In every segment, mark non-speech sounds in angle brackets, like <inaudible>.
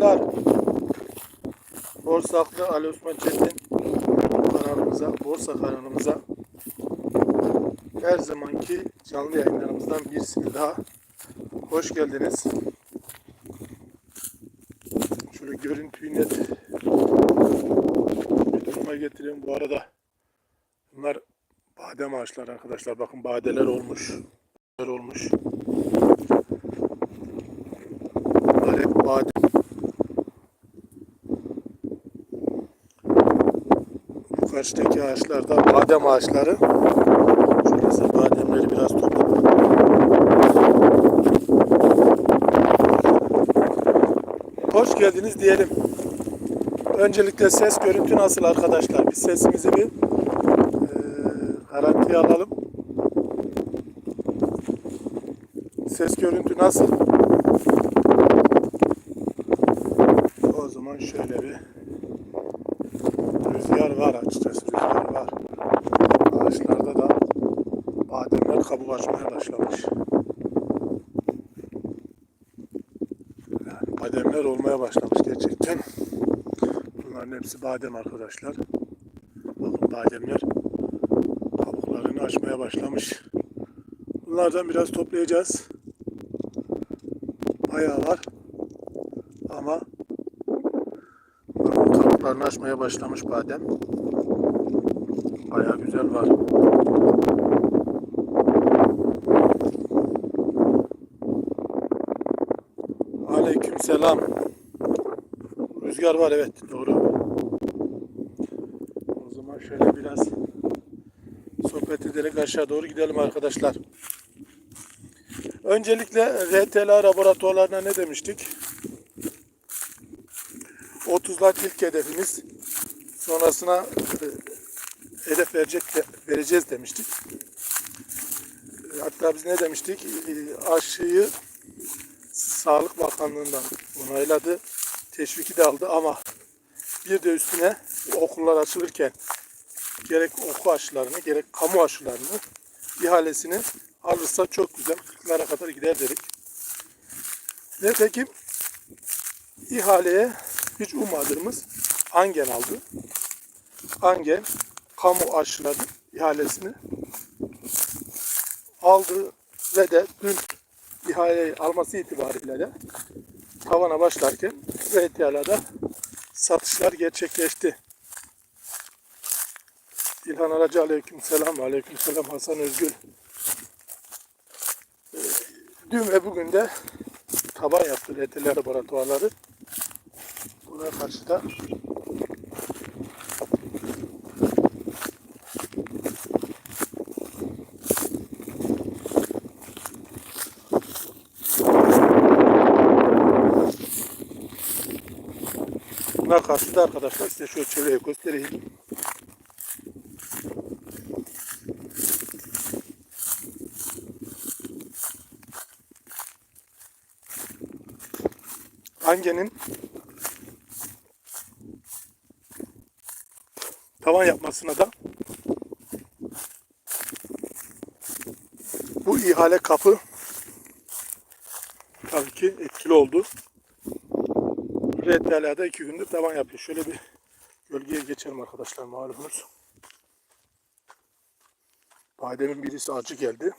arkadaşlar. Borsaklı Ali Osman Çetin kanalımıza, borsa kanalımıza her zamanki canlı yayınlarımızdan birisini daha hoş geldiniz. Şöyle görüntüyü net bir duruma getireyim. Bu arada bunlar badem ağaçları arkadaşlar. Bakın badeler olmuş. olmuş. Bunlar hep badem. Karşıdaki ağaçlar da badem ağaçları. Size bademleri biraz topladım. Hoş geldiniz diyelim. Öncelikle ses görüntü nasıl arkadaşlar? Biz sesimizi bir eee garantiye alalım. Ses görüntü nasıl? O zaman şöyle bir rüzgar var açıkçası rüzgar var. Ağaçlarda da bademler kabuk açmaya başlamış. Yani bademler olmaya başlamış gerçekten. Bunların hepsi badem arkadaşlar. Bakın bademler kabuklarını açmaya başlamış. Bunlardan biraz toplayacağız. Bayağı var. Ama kabuklarını açmaya başlamış badem. Bayağı güzel var. Aleyküm selam. Rüzgar var evet doğru. O zaman şöyle biraz sohbet ederek aşağı doğru gidelim arkadaşlar. Öncelikle RTL laboratuvarlarına ne demiştik? 30'lar ilk hedefimiz. Sonrasına e, hedef verecek vereceğiz demiştik. Hatta biz ne demiştik? E, Aşıyı Sağlık Bakanlığı'ndan onayladı. Teşviki de aldı ama bir de üstüne okullar açılırken gerek oku aşılarını gerek kamu aşılarını ihalesini alırsa çok güzel 40'lara kadar gider dedik. Nitekim ihaleye hiç ummadığımız Angen aldı. Angen kamu aşıları ihalesini aldı ve de dün ihaleyi alması itibariyle de tavana başlarken RTL'da satışlar gerçekleşti. İlhan Aracı aleyküm selam, aleyküm selam Hasan Özgül. Ee, Dün ve bugün de taban yaptı RTL laboratuvarları. Buna karşı da Buna karşı da arkadaşlar size şöyle çevreye göstereyim. Ange'nin tavan yapmasına da bu ihale kapı tabii ki etkili oldu. RTL'de iki gündür tavan yapıyor. Şöyle bir gölgeye geçelim arkadaşlar malumunuz. Bademin birisi acı geldi.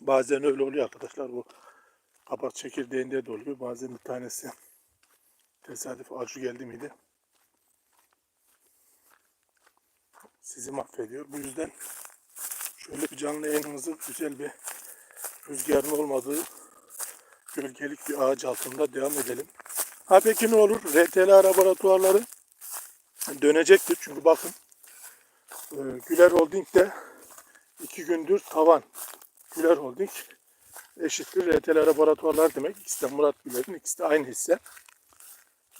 Bazen öyle oluyor arkadaşlar bu kapak çekirdeğinde de oluyor. Bazen bir tanesi tesadüf acı geldi miydi? Sizi mahvediyor. Bu yüzden şöyle bir canlı yayınımızı güzel bir rüzgarın olmadığı gölgelik bir ağaç altında devam edelim. Ha peki ne olur? RTL laboratuvarları dönecektir. Çünkü bakın e, Güler Holding'de iki gündür tavan. Güler Holding eşittir RTL laboratuvarlar demek. İkisi de Murat Güler'in, ikisi de aynı hisse.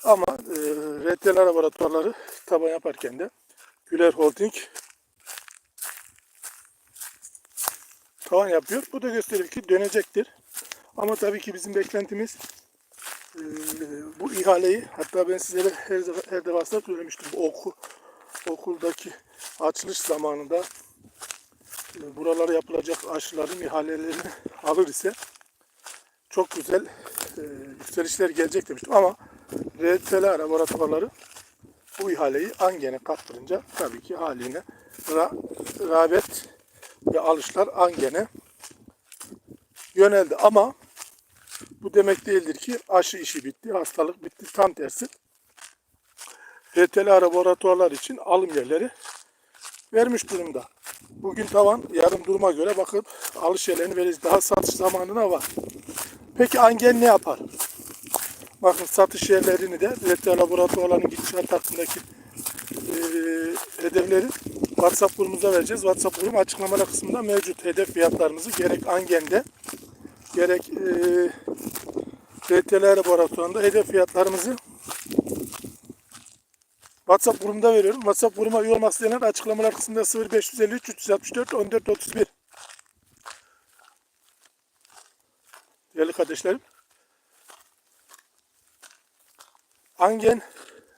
Ama e, RTL laboratuvarları taban yaparken de Güler Holding tavan yapıyor. Bu da gösterir ki dönecektir. Ama tabii ki bizim beklentimiz e, bu ihaleyi hatta ben sizlere her, her defasında söylemiştim. Bu oku, okuldaki açılış zamanında e, buralara yapılacak aşıların ihalelerini alır ise çok güzel e, yükselişler gelecek demiştim ama RTL laboratuvarları bu ihaleyi Angen'e kaptırınca tabii ki haline ra rağbet ve alışlar Angen'e yöneldi. Ama bu demek değildir ki aşı işi bitti, hastalık bitti. Tam tersi. RTL laboratuvarlar için alım yerleri vermiş durumda. Bugün tavan, yarın duruma göre bakıp alış yerlerini veririz. Daha satış zamanına var. Peki Angen ne yapar? Bakın satış yerlerini de RTL laboratuvarların gidişat hakkındaki eee hedefleri WhatsApp grubumuza vereceğiz. WhatsApp grubum açıklamalar kısmında mevcut. Hedef fiyatlarımızı gerek Angen'de gerek RTL laboratuvarında hedef fiyatlarımızı WhatsApp grubunda veriyorum. WhatsApp grubuma üye olmak isteyenler açıklamalar kısmında 0553 364 14 31. Değerli kardeşlerim. Angen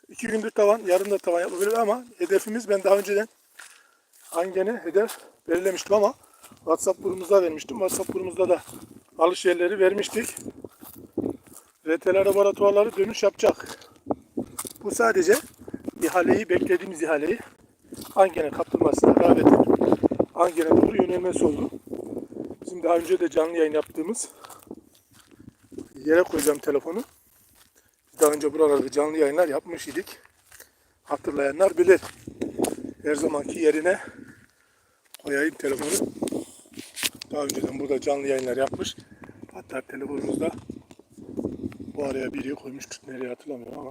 iki gündür tavan, yarın da tavan yapabilir ama hedefimiz ben daha önceden Angen'e hedef belirlemiştim ama WhatsApp grubumuzda vermiştim. WhatsApp grubumuzda da alış yerleri vermiştik. RTL laboratuvarları dönüş yapacak. Bu sadece ihaleyi, beklediğimiz ihaleyi Angen'e kaptırmasına rağbet Angen'e doğru yönelmesi oldu. Bizim daha önce de canlı yayın yaptığımız yere koyacağım telefonu. Daha önce buralarda canlı yayınlar yapmış idik. Hatırlayanlar bilir. Her zamanki yerine koyayım telefonu. Daha önceden burada canlı yayınlar yapmış. Hatta telefonumuzda bu araya biri koymuştuk. Nereye hatırlamıyorum ama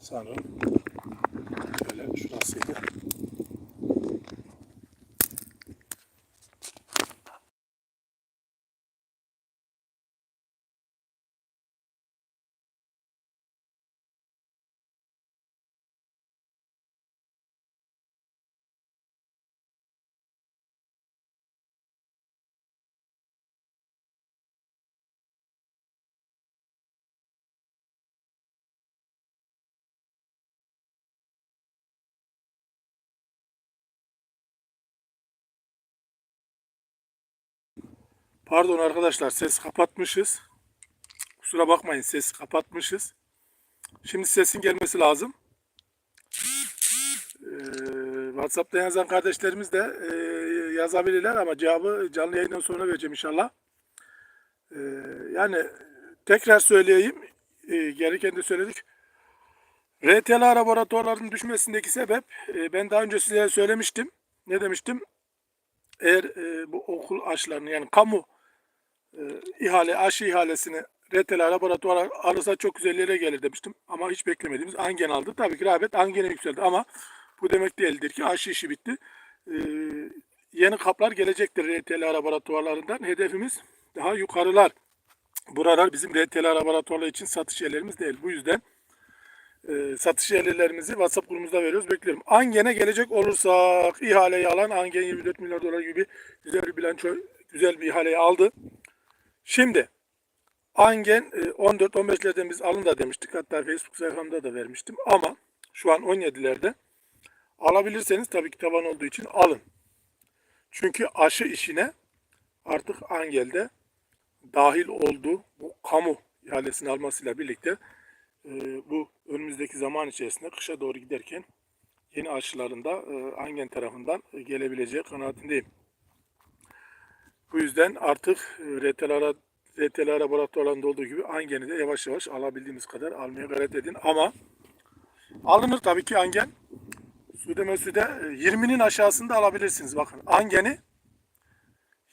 sanırım böyle şurasıydı. Pardon arkadaşlar ses kapatmışız. Kusura bakmayın ses kapatmışız. Şimdi sesin gelmesi lazım. Ee, WhatsApp'ta yazan kardeşlerimiz de e, yazabilirler ama cevabı canlı yayından sonra vereceğim inşallah. Ee, yani tekrar söyleyeyim. E, gereken de söyledik. RTL laboratuvarların düşmesindeki sebep e, ben daha önce size söylemiştim. Ne demiştim? Eğer e, bu okul aşılarını yani kamu e, ihale, aşı ihalesini RTL laboratuvar alırsa çok güzel yere gelir demiştim. Ama hiç beklemediğimiz Angen aldı. Tabii ki rağbet Angen'e yükseldi ama bu demek değildir ki aşı işi bitti. E, yeni kaplar gelecektir RTL laboratuvarlarından. Hedefimiz daha yukarılar. Buralar bizim RTL laboratuvarlar için satış yerlerimiz değil. Bu yüzden e, satış yerlerimizi WhatsApp grubumuzda veriyoruz. Bekliyorum. Angen'e gelecek olursak ihaleyi alan Angen 24 milyar dolar gibi güzel bir bilanço, güzel bir ihaleyi aldı. Şimdi Angen 14-15'lerden biz alın da demiştik. Hatta Facebook sayfamda da vermiştim. Ama şu an 17'lerde alabilirseniz tabii ki taban olduğu için alın. Çünkü aşı işine artık Angel'de dahil oldu. Bu kamu ihalesini almasıyla birlikte e, bu önümüzdeki zaman içerisinde kışa doğru giderken yeni aşıların da e, Angen tarafından e, gelebileceği kanaatindeyim. Bu yüzden artık e, RTL, RTL laboratuvarlarında olduğu gibi Angen'i de yavaş yavaş alabildiğimiz kadar almaya gayret edin. Ama alınır tabii ki Angen. Sude Mesud'e 20'nin aşağısında alabilirsiniz. Bakın Angen'i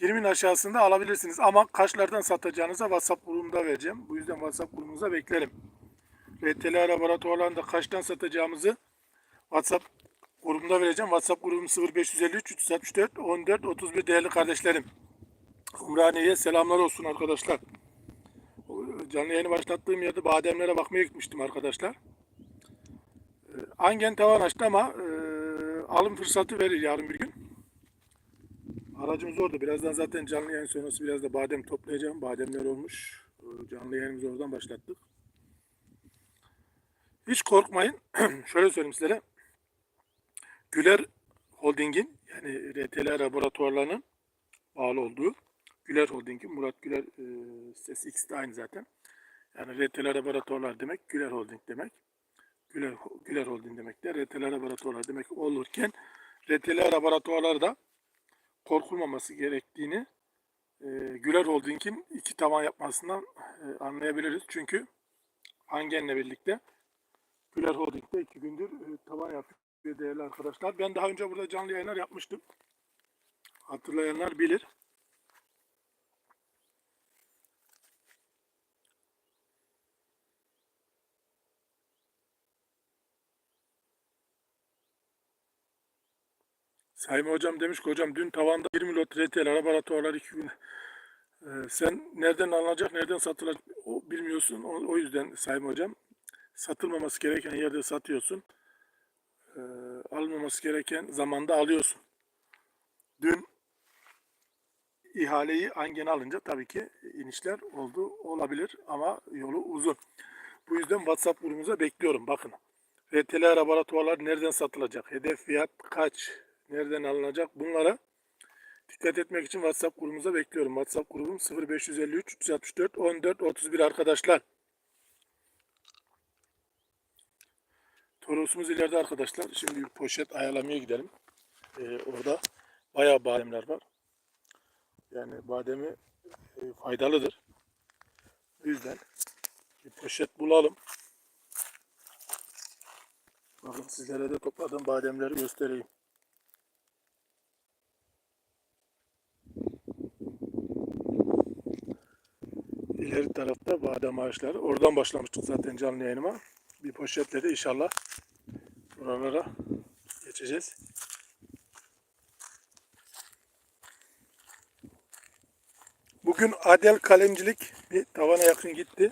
20'nin aşağısında alabilirsiniz. Ama kaçlardan satacağınıza WhatsApp grubumda vereceğim. Bu yüzden WhatsApp grubumuza beklerim. RTL laboratuvarlarında kaçtan satacağımızı WhatsApp grubumda vereceğim. WhatsApp grubum 0553 364 14 31 değerli kardeşlerim. Umraniye'ye selamlar olsun arkadaşlar. Canlı yayını başlattığım yerde bademlere bakmaya gitmiştim arkadaşlar. Ee, Angen tavan açtı ama e, alım fırsatı verir yarın bir gün. Aracımız orada. Birazdan zaten canlı yayın sonrası biraz da badem toplayacağım. Bademler olmuş. Ee, Canlı yayınımızı oradan başlattık. Hiç korkmayın. <clears throat> Şöyle söyleyeyim sizlere. Güler Holding'in yani RTL laboratuvarlarının bağlı olduğu Güler Holding'in Murat Güler e, sitesi ikisi de aynı zaten. Yani RTL laboratuvarlar demek Güler Holding demek. Güler, Güler Holding demek de RTL laboratuvarlar demek olurken RTL laboratuvarlar da korkulmaması gerektiğini e, Güler Holding'in iki tavan yapmasından e, anlayabiliriz. Çünkü Angen'le birlikte Güler Holding'de iki gündür e, tavan yapıyor değerli arkadaşlar. Ben daha önce burada canlı yayınlar yapmıştım. Hatırlayanlar bilir. Sayın hocam demiş ki hocam dün tavanda 20 lot RTL laboratuvarlar iki gün. Ee, sen nereden alınacak, nereden satılacak o bilmiyorsun. O, o yüzden Sayın hocam satılmaması gereken yerde satıyorsun. Ee, alınmaması gereken zamanda alıyorsun. Dün ihaleyi Angen'e alınca tabii ki inişler oldu olabilir ama yolu uzun. Bu yüzden WhatsApp grubumuza bekliyorum. Bakın. RTL laboratuvarlar nereden satılacak? Hedef fiyat kaç? Nereden alınacak? Bunlara dikkat etmek için WhatsApp grubumuza bekliyorum. WhatsApp grubum 0553 364 14 31 arkadaşlar. Torosumuz ileride arkadaşlar. Şimdi bir poşet ayarlamaya gidelim. Ee, orada bayağı bademler var. Yani bademi e, faydalıdır. O yüzden bir poşet bulalım. Bakın sizlere de topladığım bademleri göstereyim. İleri tarafta badem ağaçları. Oradan başlamıştık zaten canlı yayınıma. Bir poşetle de inşallah buralara geçeceğiz. Bugün Adel kalemcilik bir tavana yakın gitti.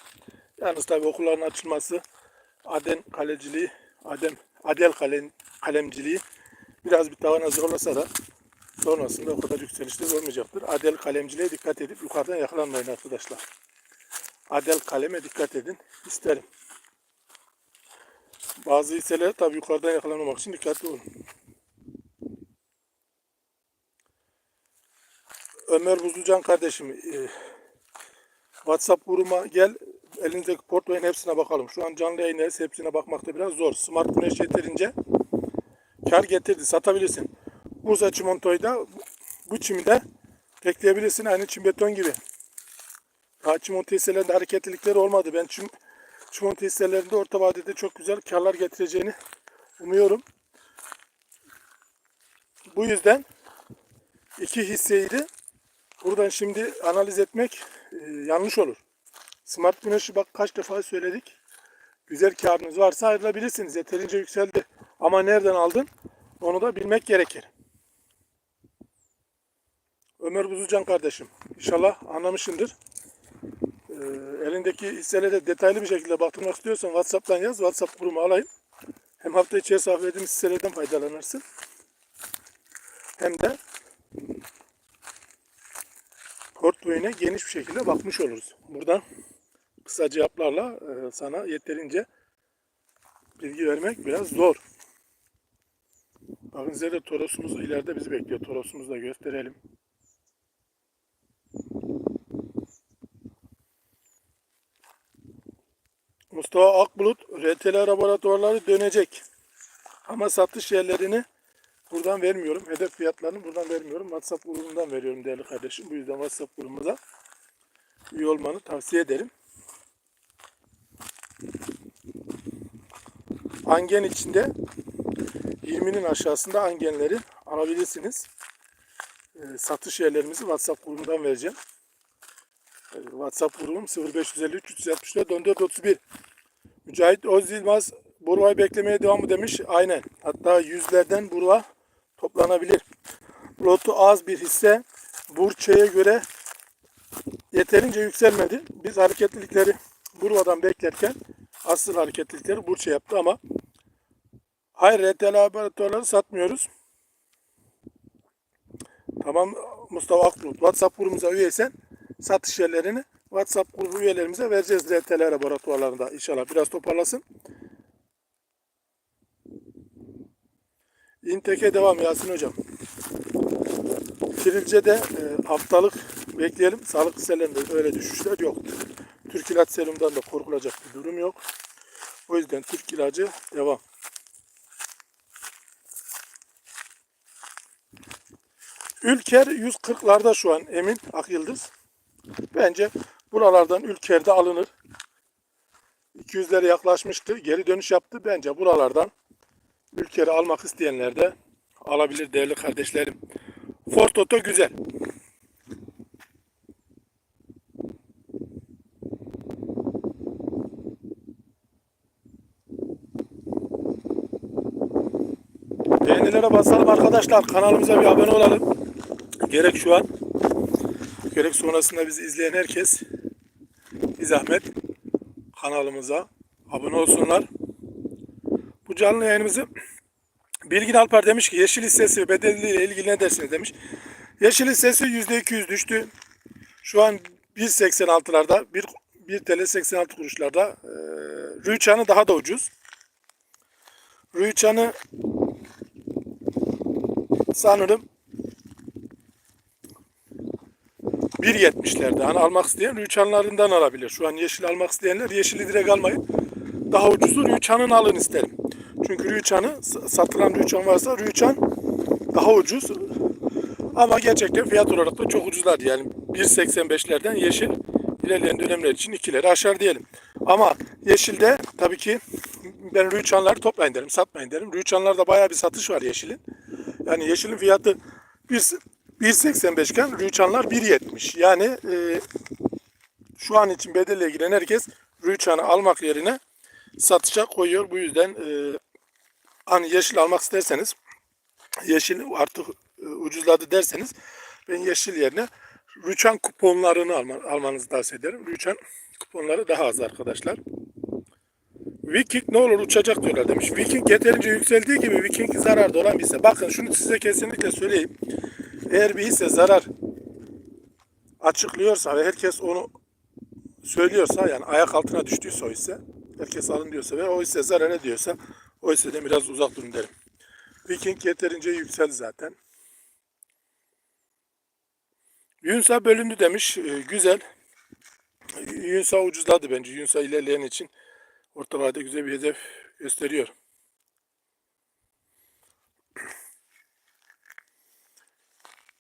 Yalnız tabi okulların açılması Adem kaleciliği, Adem Adel kalem, kalemciliği biraz bir tavana zorlasa da sonrasında o kadar yükselişli olmayacaktır. Adel kalemciliğe dikkat edip yukarıdan yakalanmayın arkadaşlar. Adel kaleme dikkat edin isterim. Bazı hisseler tabi yukarıdan yakalanmamak için dikkatli olun. Ömer Buzlucan kardeşim e, WhatsApp grubuma gel elinizdeki portföyün hepsine bakalım. Şu an canlı yayındayız. Hepsine bakmakta biraz zor. Smart Güneş yeterince kar getirdi. Satabilirsin. Bursa çimentoyu da bu çimde bekleyebilirsin. Aynı çim beton gibi. Daha çimento hisselerinde hareketlilikleri olmadı. Ben çim, çimento hisselerinde orta vadede çok güzel karlar getireceğini umuyorum. Bu yüzden iki hisseyi de buradan şimdi analiz etmek e, yanlış olur. Smart Güneş'i bak kaç defa söyledik. Güzel karınız varsa ayrılabilirsiniz. Yeterince yükseldi. Ama nereden aldın? Onu da bilmek gerekir. Ömer Buzucan kardeşim. İnşallah anlamışsındır. Ee, elindeki hisselere detaylı bir şekilde baktırmak istiyorsan WhatsApp'tan yaz. WhatsApp grubumu alayım. Hem hafta içi hesap verdiğimiz hisselerden faydalanırsın. Hem de portföyüne geniş bir şekilde bakmış oluruz. Buradan kısa cevaplarla e, sana yeterince bilgi vermek biraz zor. Bakın size de Toros'umuz ileride bizi bekliyor. Toros'umuzu da gösterelim. Mustafa Akbulut RTL laboratuvarları dönecek. Ama satış yerlerini buradan vermiyorum. Hedef fiyatlarını buradan vermiyorum. WhatsApp grubundan veriyorum değerli kardeşim. Bu yüzden WhatsApp grubumuza üye olmanı tavsiye ederim. Angen içinde 20'nin aşağısında angenleri alabilirsiniz. Ee, satış yerlerimizi WhatsApp grubundan vereceğim. WhatsApp grubum 0553 364 14 31. Mücahit Özyılmaz Burva'yı beklemeye devam mı demiş. Aynen. Hatta yüzlerden Burva toplanabilir. Lotu az bir hisse Burçe'ye göre yeterince yükselmedi. Biz hareketlilikleri Burva'dan beklerken asıl hareketlilikleri Burçe yaptı ama hayır RTL laboratuvarları satmıyoruz. Tamam Mustafa Akbulut. WhatsApp grubumuza üyeysen satış yerlerini WhatsApp grubu üyelerimize vereceğiz RTL laboratuvarlarında inşallah. Biraz toparlasın. İntek'e devam Yasin Hocam. Kirilce'de e, haftalık bekleyelim. Sağlık hisselerinde öyle düşüşler yok. Türk ilaç serumdan da korkulacak bir durum yok. O yüzden Türk ilacı devam. Ülker 140'larda şu an Emin Akyıldız. Bence buralardan Ülker'de alınır. 200'lere yaklaşmıştı. Geri dönüş yaptı. Bence buralardan Ülker'i almak isteyenler de alabilir değerli kardeşlerim. Ford Toto güzel. Beğenilere basalım arkadaşlar. Kanalımıza bir abone olalım. Gerek şu an gerek sonrasında bizi izleyen herkes bir zahmet kanalımıza abone olsunlar. Bu canlı yayınımızı Bilgin Alpar demiş ki yeşil hissesi ve bedeliyle ilgili ne dersiniz demiş. Yeşil hissesi %200 düştü. Şu an 1.86'larda 1, 1 TL 86 kuruşlarda. Ee, Rüçhan'ı daha da ucuz. Rüçhan'ı sanırım 1.70'lerde. Hani almak isteyen Rüçhanlarından alabilir. Şu an yeşil almak isteyenler yeşili direkt almayın. Daha ucuzu Rüçhan'ın alın isterim. Çünkü Rüçhan'ı satılan Rüçhan varsa Rüçhan daha ucuz. Ama gerçekten fiyat olarak da çok ucuzlar. Yani 1.85'lerden yeşil ilerleyen dönemler için ikileri aşar diyelim. Ama yeşilde tabii ki ben Rüçhanları toplayın derim, satmayın derim. Rüçhanlarda bayağı bir satış var yeşilin. Yani yeşilin fiyatı 1.85 iken Rüçhanlar 1.70. Yani e, şu an için bedelle giren herkes Rüçhan'ı almak yerine satışa koyuyor. Bu yüzden e, hani yeşil almak isterseniz yeşil artık e, ucuzladı derseniz ben yeşil yerine Rüçhan kuponlarını alma, almanızı tavsiye ederim. Rüçhan kuponları daha az arkadaşlar. Viking ne olur uçacak diyorlar demiş. Viking yeterince yükseldiği gibi Viking zararda olan bir hisse. Bakın şunu size kesinlikle söyleyeyim. Eğer bir hisse zarar açıklıyorsa ve herkes onu söylüyorsa yani ayak altına düştüyse o hisse herkes alın diyorsa ve o hisse zarar ediyorsa o hisseden biraz uzak durun derim. Viking yeterince yükseldi zaten. Yunsa bölündü demiş. Ee, güzel. Yunsa ucuzladı bence. Yunsa ilerleyen için orta vadede güzel bir hedef gösteriyor.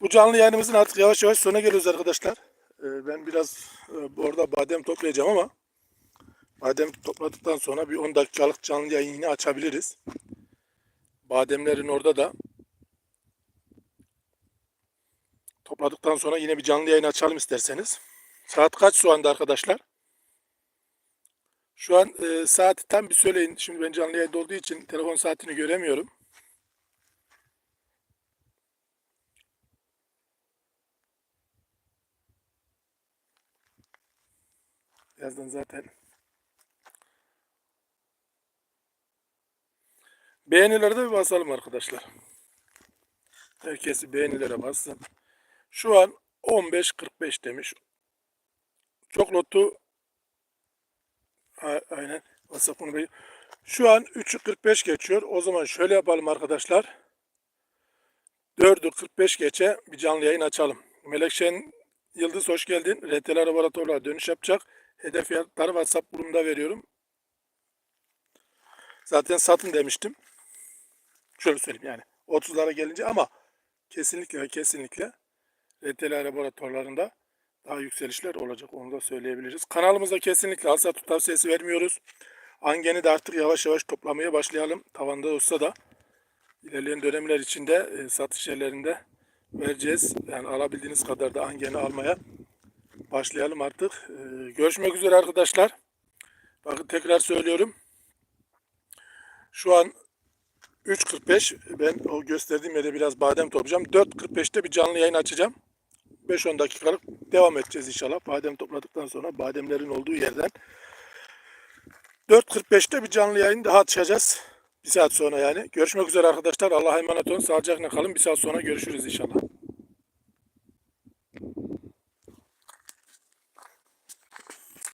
Bu canlı yayınımızın artık yavaş yavaş sona geliyoruz arkadaşlar. Ee, ben biraz e, orada badem toplayacağım ama badem topladıktan sonra bir 10 dakikalık canlı yayın yine açabiliriz. Bademlerin orada da topladıktan sonra yine bir canlı yayın açalım isterseniz. Saat kaç şu anda arkadaşlar? Şu an e, saati tam bir söyleyin. Şimdi ben canlı yayında olduğu için telefon saatini göremiyorum. Birazdan zaten beğenilere de bir basalım arkadaşlar. Herkesi beğenilere bassın. Şu an 15.45 demiş. Çok lotu aynen WhatsApp bunu bekliyor. Şu an 3.45 geçiyor. O zaman şöyle yapalım arkadaşlar. 4'ü 45 geçe bir canlı yayın açalım. Melekşen Yıldız hoş geldin. RTL laboratuvarına dönüş yapacak. Hedef fiyatları WhatsApp grubunda veriyorum. Zaten satın demiştim. Şöyle söyleyeyim yani. 30'lara gelince ama kesinlikle kesinlikle RTL laboratuvarlarında daha yükselişler olacak. Onu da söyleyebiliriz. Kanalımızda kesinlikle al satı tavsiyesi vermiyoruz. Angeni de artık yavaş yavaş toplamaya başlayalım. Tavanda olsa da ilerleyen dönemler içinde e, satış yerlerinde vereceğiz. Yani alabildiğiniz kadar da angeni almaya başlayalım artık. E, görüşmek üzere arkadaşlar. Bakın tekrar söylüyorum. Şu an 3.45 ben o gösterdiğim yere biraz badem toplayacağım. 4.45'te bir canlı yayın açacağım. 5-10 dakikalık devam edeceğiz inşallah. Badem topladıktan sonra bademlerin olduğu yerden. 4.45'te bir canlı yayın daha açacağız. Bir saat sonra yani. Görüşmek üzere arkadaşlar. Allah'a emanet olun. Sağlıcakla kalın. Bir saat sonra görüşürüz inşallah.